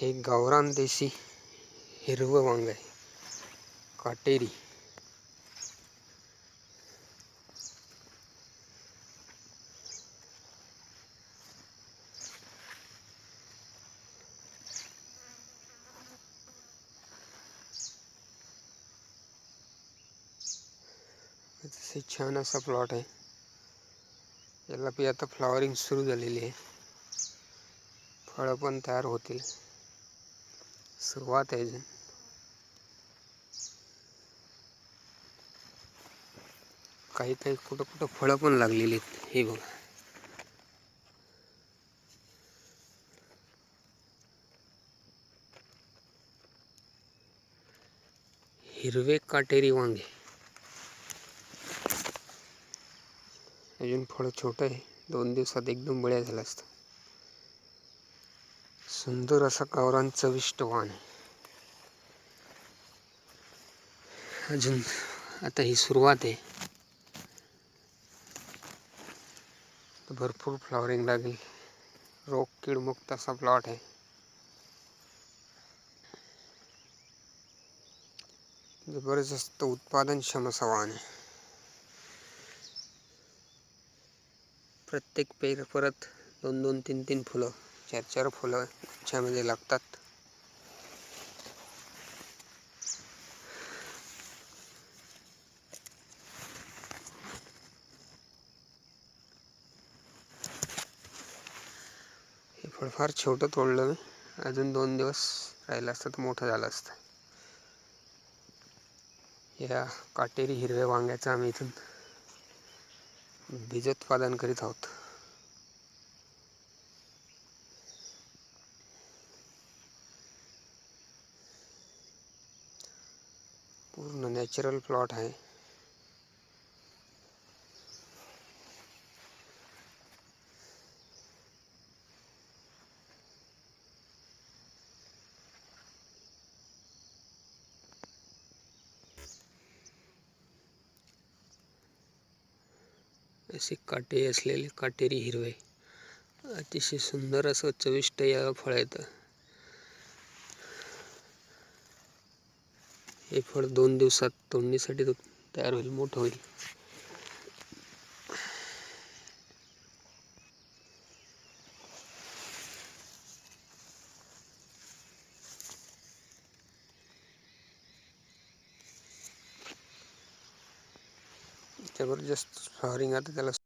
हे गावरान देशी हिरवं वांग आहे. काटेरी. अतिशय छान असा प्लॉट आहे. याला बी आता फ्लॉवरिंग सुरू झालेली आहे. फळं पण तयार होतील. सुरुवात आहे काही काही कुठं कुठं फळं पण लागलेली आहेत. हे बघा. हिरवे काटेरी वांगे. अजून फळं छोटं आहे. दोन दिवसात एकदम बळ्या झालं असतं सुंदर असा गावरान चविष्ट वाण आहे. अजून आता ही सुरुवात आहे. भरपूर फ्लॉवरिंग लागेल. रोग कीडमुक्त असा प्लॉट आहे. जबरदस्त उत्पादनक्षम असा वाण आहे. प्रत्येक पेर परत दोन दोन तीन तीन फुलं. चार चार फुलं गुच्छामध्ये लागतात. हे फळ फार छोटं तोडलं मी. अजून दोन दिवस राहिलं असतं तर मोठं झालं असतं. या काटेरी हिरव्या वांग्याचं आम्ही इथून बीजोत्पादन करीत आहोत. पूर्ण नॅचरल प्लॉट आहे. असे काटे असलेले काटेरी हिरवे. अतिशय सुंदर असं चविष्ट या फळ येतं हे फळ दोन दिवसात तोडणीसाठी तयार होईल मोठं होईल. ज़बरदस्त फ्लॉवरिंग आता